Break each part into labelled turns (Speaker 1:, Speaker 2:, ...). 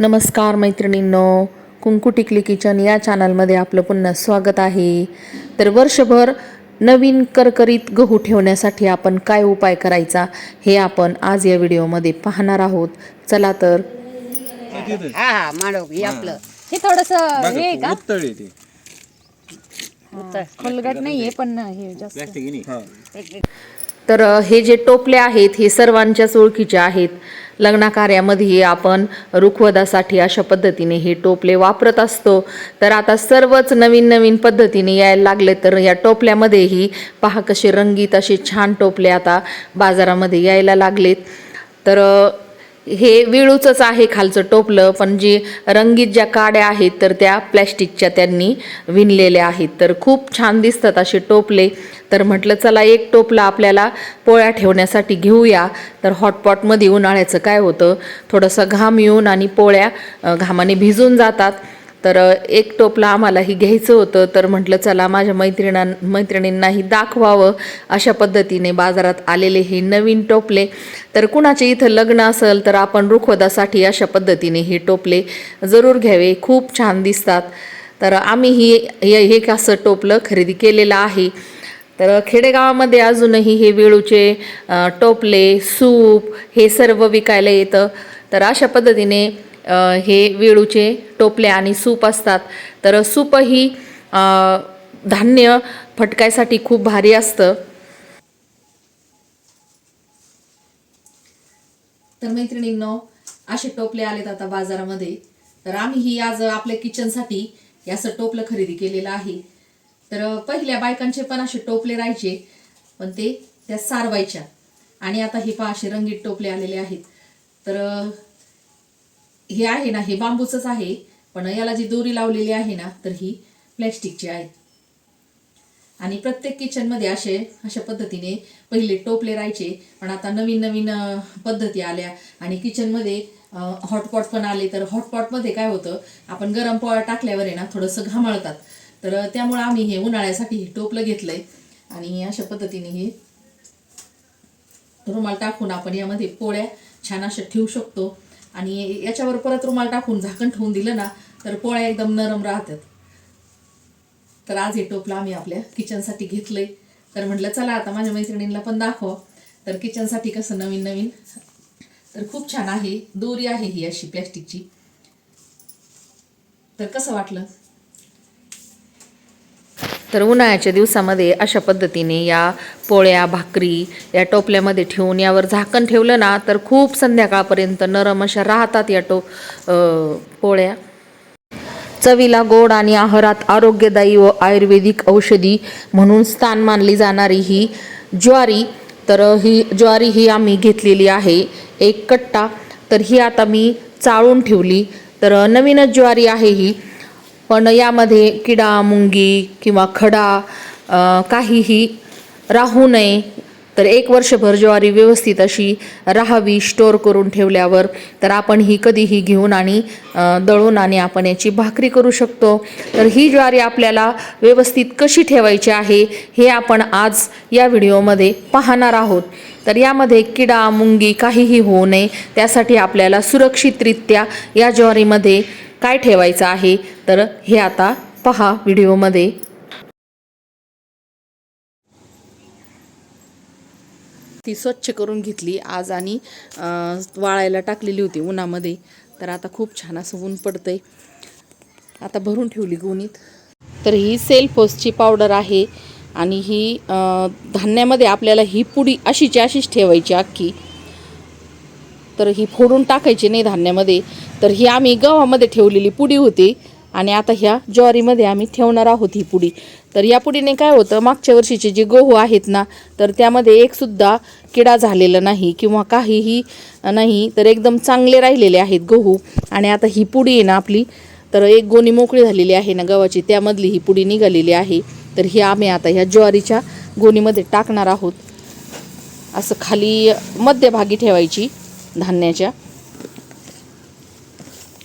Speaker 1: नमस्कार मैत्रिणींनो कुंकू टिकली किचन या चॅनलमध्ये आपलं पुन्हा स्वागत आहे. तर वर्षभर नवीन करकरीत गहू ठेवण्यासाठी आपण काय उपाय करायचा हे आपण आज या व्हिडिओमध्ये पाहणार आहोत. चला तर.
Speaker 2: हा हा मांडव हे आपलं. हे थोडस हे आहे का?
Speaker 3: उत्तळ.
Speaker 2: खोलगट नाहीये पण हे जास्त.
Speaker 1: तर हे जे टोपले आहेत हे सर्वांच्याच ओळखीचे आहेत. लग्नाकार्यामध्ये आपण रुखवदासाठी अशा पद्धतीने हे टोपले वापरत असतो. तर आता सर्वच नवीन नवीन पद्धतीने यायला लागले तर या टोपल्यामध्येही पहा कसे रंगीत असे छान टोपले आता बाजारामध्ये यायला लागलेत. तर हे विळूचंच आहे खालचं टोपलं पण जी रंगीत ज्या काड्या आहेत तर त्या प्लॅस्टिकच्या त्यांनी विणलेल्या आहेत. तर खूप छान दिसतात असे टोपले. तर म्हटलं चला एक टोपलं आपल्याला पोळ्या ठेवण्यासाठी घेऊया. तर हॉटपॉटमध्ये उन्हाळ्याचं काय होतं? थोडंसं घाम येऊन आणि पोळ्या घामाने भिजून जातात. तर एक टोपलं आम्हालाही घ्यायचं होतं. तर म्हटलं चला माझ्या मैत्रिणां मैत्रिणींनाही दाखवावं. अशा पद्धतीने बाजारात आलेले हे नवीन टोपले. तर कुणाचे इथं लग्न असेल तर आपण रुखवदासाठी अशा पद्धतीने हे टोपले जरूर घ्यावे. खूप छान दिसतात. तर आम्ही हे हे असं टोपलं खरेदी केलेलं आहे. तर खेडेगावामध्ये अजूनही हे वेळूचे टोपले सूप हे सर्व विकायला येतं. तर अशा पद्धतीने हे वेळूचे टोपले आणि सूप असतात. तर सूपही धान्य फटकायसाठी खूप भारी असतं. तर मैत्रिणींनो असे टोपले आलेत आता बाजारामध्ये. तर आम्हीही आज आपल्या किचनसाठी हे असं टोपलं खरेदी केलेलं आहे. तर पहिल्या बायकांचे पण असे टोपले राहायचे पण ते त्या सारवायच्या. आणि आता हे पहा असे रंगीत टोपले आलेले आहेत. तर हे आहे ना हे बांबूचंच आहे. पण याला जी दोरी लावलेली आहे ना तर ही प्लॅस्टिकची आहे. आणि प्रत्येक किचनमध्ये असे अशा पद्धतीने पहिले टोपले राहायचे पण आता नवीन नवीन पद्धती आल्या. आणि किचनमध्ये हॉटपॉट पण आले तर हॉटपॉटमध्ये काय होतं आपण गरम पोळ्या टाकल्यावर आहे ना थोडंसं घामाळतात. तर त्यामुळं आम्ही हे उन्हाळ्यासाठी हे टोपलं आहे आणि अशा पद्धतीने हे रुमाल टाकून आपण यामध्ये पोळ्या छान अशा ठेवू शकतो. आणि याच्यावर परत रुमाल टाकून झाकण ठेवून दिलं ना तर पोळ्या एकदम नरम राहतात. तर आज हे टोपलं आम्ही आपल्या किचनसाठी घेतलंय. तर म्हटलं चला आता माझ्या मैत्रिणींना पण दाखव. तर किचनसाठी कसं नवीन नवीन. तर खूप छान आहे दोरी आहे ही अशी प्लॅस्टिकची. तर कसं वाटलं? तर उन्हाळ्याच्या दिवसामध्ये अशा पद्धतीने या पोळ्या भाकरी या टोपल्यामध्ये ठेवून यावर झाकण ठेवलं ना तर खूप संध्याकाळपर्यंत नरम अशा राहतात या टो पोळ्या. चवीला गोड आणि आहारात आरोग्यदायी व आयुर्वेदिक औषधी म्हणून स्थान मानली जाणारी ही ज्वारी तर ही ज्वारी ही आम्ही घेतलेली आहे एक कट्टा. तर ही आता मी चाळून ठेवली. तर नवीनच ज्वारी आहे ही. पण यामध्ये किडा मुंगी किंवा खडा काहीही राहू नये. तर एक वर्षभर ज्वारी व्यवस्थित अशी राहावी स्टोअर करून ठेवल्यावर तर आपण ही कधीही घेऊन आणि दळून आणि आपण याची भाकरी करू शकतो. तर ही ज्वारी आपल्याला व्यवस्थित कशी ठेवायची आहे हे आपण आज या व्हिडिओमध्ये पाहणार आहोत. तर यामध्ये किडा मुंगी काहीही होऊ नये त्यासाठी आपल्याला सुरक्षितरित्या या ज्वारीमध्ये काय ठेवायचं आहे? तर हे आता पहा व्हिडिओमध्ये. ती स्वच्छ करून घेतली आज आणि वाळायला टाकलेली होती उन्हामध्ये. तर आता खूप छान असं ऊन पडतंय. आता भरून ठेवली गोणीत. तर ही सेल्फोसची पावडर आहे आणि ही धान्यामध्ये आपल्याला ही पुडी अशीची अशीच ठेवायची अख्खी. तर ही फोडून टाकायची नाही धान्यामध्ये. तर ही आम्ही गव्हामध्ये ठेवलेली पुडी होती आणि आता ह्या ज्वारीमध्ये आम्ही ठेवणार आहोत ही पुडी. तर या पुडीने काय होतं मागच्या वर्षीचे जे गहू आहेत ना तर त्यामध्ये एकसुद्धा किडा झालेला नाही किंवा काहीही नाही तर एकदम चांगले राहिलेले आहेत गहू. आणि आता ही पुडी आहे ना आपली तर एक गोणी मोकळी झालेली आहे ना गव्हाची त्यामधली ही पुडी निघालेली आहे. तर ही आम्ही आता ह्या ज्वारीच्या गोणीमध्ये टाकणार आहोत. असं खाली मध्यभागी ठेवायची धान्याच्या.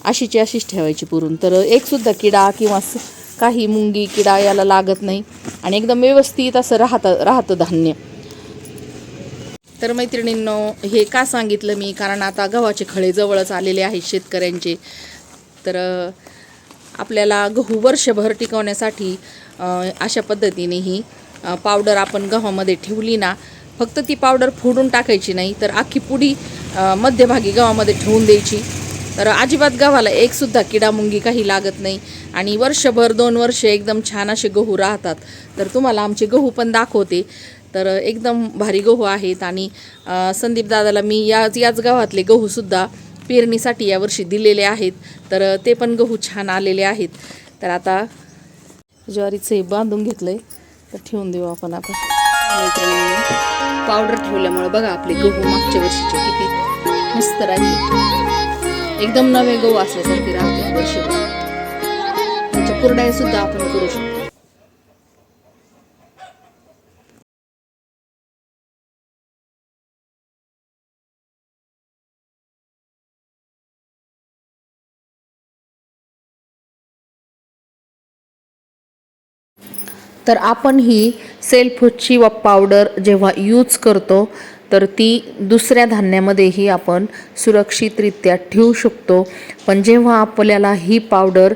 Speaker 1: अशीची अशीच ठेवायची पुरून. तर एकसुद्धा किडा किंवा काही मुंगी किडा याला लागत नाही. आणि एकदम व्यवस्थित असं राहतं राहतं धान्य. तर मैत्रिणींनो हे का सांगितलं मी? कारण आता गव्हाचे खळे जवळच आलेले आहेत शेतकऱ्यांचे. तर आपल्याला गहू वर्षभर टिकवण्यासाठी अशा पद्धतीने ही पावडर आपण गव्हामध्ये ठेवली ना फक्त ती पावडर फोडून टाकायची नाही तर अख्खी पुडी मध्यभागी गव्हामध्ये ठेवून द्यायची. तर अजिबात गव्हाला एक सुद्धा किडामुंगी काही लागत नाही. आणि वर्षभर दोन वर्ष एकदम छान असे गहू राहतात. तर तुम्हाला आमचे गहू पण दाखवते. तर एकदम भारी गहू आहेत आणि संदीप दादाला मी याच याच गावातले गहूसुद्धा पेरणीसाठी यावर्षी दिलेले आहेत. तर ते पण गहू छान आलेले आहेत. तर आता ज्वारीचं हे बांधून घेतलंय. तर ठेवून देऊ आपण आता. पावडर ठेवल्यामुळे बघा आपले गहू मागच्या वर्षीचे किती मस्त राहिले. एकदम नवे गहू असल्यासारखे राहते वर्षभर त्याच्या कुरडाई सुद्धा आपण करू शकतो. तर आपण ही सेल्फची व पावडर जेव्हा यूज करतो तर ती दुसऱ्या धान्यामध्येही आपण सुरक्षितरित्या ठेवू शकतो. पण जेव्हा आपल्याला ही पावडर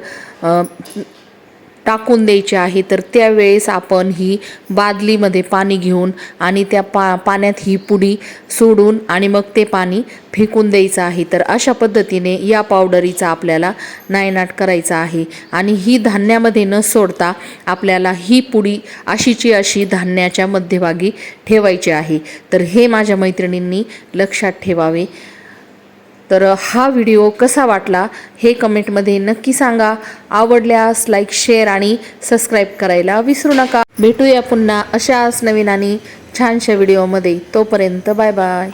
Speaker 1: टाकून द्यायची आहे तर त्यावेळेस आपण ही बादलीमध्ये पाणी घेऊन आणि त्या पा पाण्यात ही पुडी सोडून आणि मग ते पाणी फेकून द्यायचं आहे. तर अशा पद्धतीने या पावडरीचा आपल्याला नायनाट करायचा आहे. आणि ही धान्यामध्ये न सोडता आपल्याला ही पुडी अशीची अशी धान्याच्या मध्यभागी ठेवायची आहे. तर हे माझ्या मैत्रिणींनी लक्षात ठेवावे. तर हा व्हिडिओ कसा वाटला हे कमेंटमध्ये नक्की सांगा. आवडल्यास लाईक शेअर आणि सबस्क्राईब करायला विसरू नका. भेटूया पुन्हा अशाच नवीन आणि छानशा व्हिडिओमध्ये तोपर्यंत बाय बाय